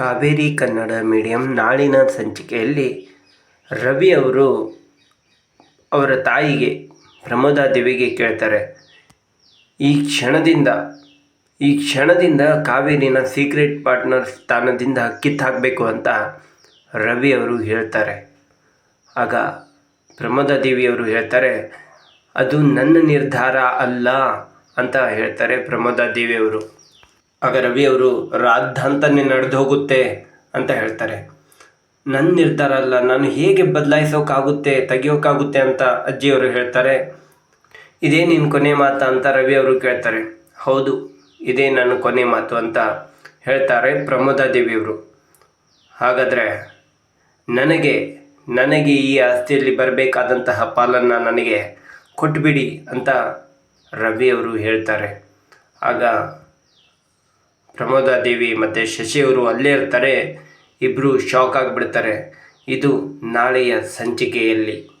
Kaveri Kannada medium ನಾಳಿನ ಸಂಚಿಕೆಯಲ್ಲಿ ರವಿ ಅವರು ಅವರ ತಾಯಿಗೆ ಪ್ರಮೋದಾದೇವಿಗೆ ಕೇಳ್ತಾರೆ, ಈ ಕ್ಷಣದಿಂದ ಈ ಕ್ಷಣದಿಂದ ಕಾವೇರಿನ ಸೀಕ್ರೆಟ್ ಪಾರ್ಟ್ನರ್ ಸ್ಥಾನದಿಂದ ಕಿತ್ತಾಕಬೇಕು ಅಂತ ರವಿ ಅವರು ಹೇಳ್ತಾರೆ. ಆಗ ಪ್ರಮೋದಾದೇವಿಯವರು ಹೇಳ್ತಾರೆ, ಅದು ನನ್ನ ನಿರ್ಧಾರ ಅಲ್ಲ ಅಂತ ಹೇಳ್ತಾರೆ ಪ್ರಮೋದಾದೇವಿಯವರು ಆಗ ರವಿ ಅವರು ರಾದ್ಧಾಂತನೇ ನಡೆದು ಹೋಗುತ್ತೆ ಅಂತ ಹೇಳ್ತಾರೆ. ನನ್ನ ನಿರ್ಧಾರ ಅಲ್ಲ, ನಾನು ಹೇಗೆ ಬದಲಾಯಿಸೋಕ್ಕಾಗುತ್ತೆ ತೆಗಿಯೋಕ್ಕಾಗುತ್ತೆ ಅಂತ ಅಜ್ಜಿಯವರು ಹೇಳ್ತಾರೆ. ಇದೇ ನಿನ್ನ ಕೊನೆ ಮಾತಾ ಅಂತ ರವಿ ಅವರು ಕೇಳ್ತಾರೆ. ಹೌದು, ಇದೇ ನನ್ನ ಕೊನೆ ಮಾತು ಅಂತ ಹೇಳ್ತಾರೆ ಪ್ರಮೋದಾದೇವಿಯವರು ಹಾಗಾದರೆ ನನಗೆ ನನಗೆ ಈ ಆಸ್ತಿಯಲ್ಲಿ ಬರಬೇಕಾದಂತಹ ಪಾಲನ್ನು ನನಗೆ ಕೊಟ್ಬಿಡಿ ಅಂತ ರವಿ ಅವರು ಹೇಳ್ತಾರೆ. ಆಗ ಪ್ರಮೋದಾದೇವಿ ಮತ್ತು ಶಶಿಯವರು ಅಲ್ಲೇ ಇರ್ತಾರೆ. ಇಬ್ಬರು ಶಾಕ್ ಆಗಿಬಿಡ್ತಾರೆ. ಇದು ನಾಳೆಯ ಸಂಚಿಕೆಯಲ್ಲಿ.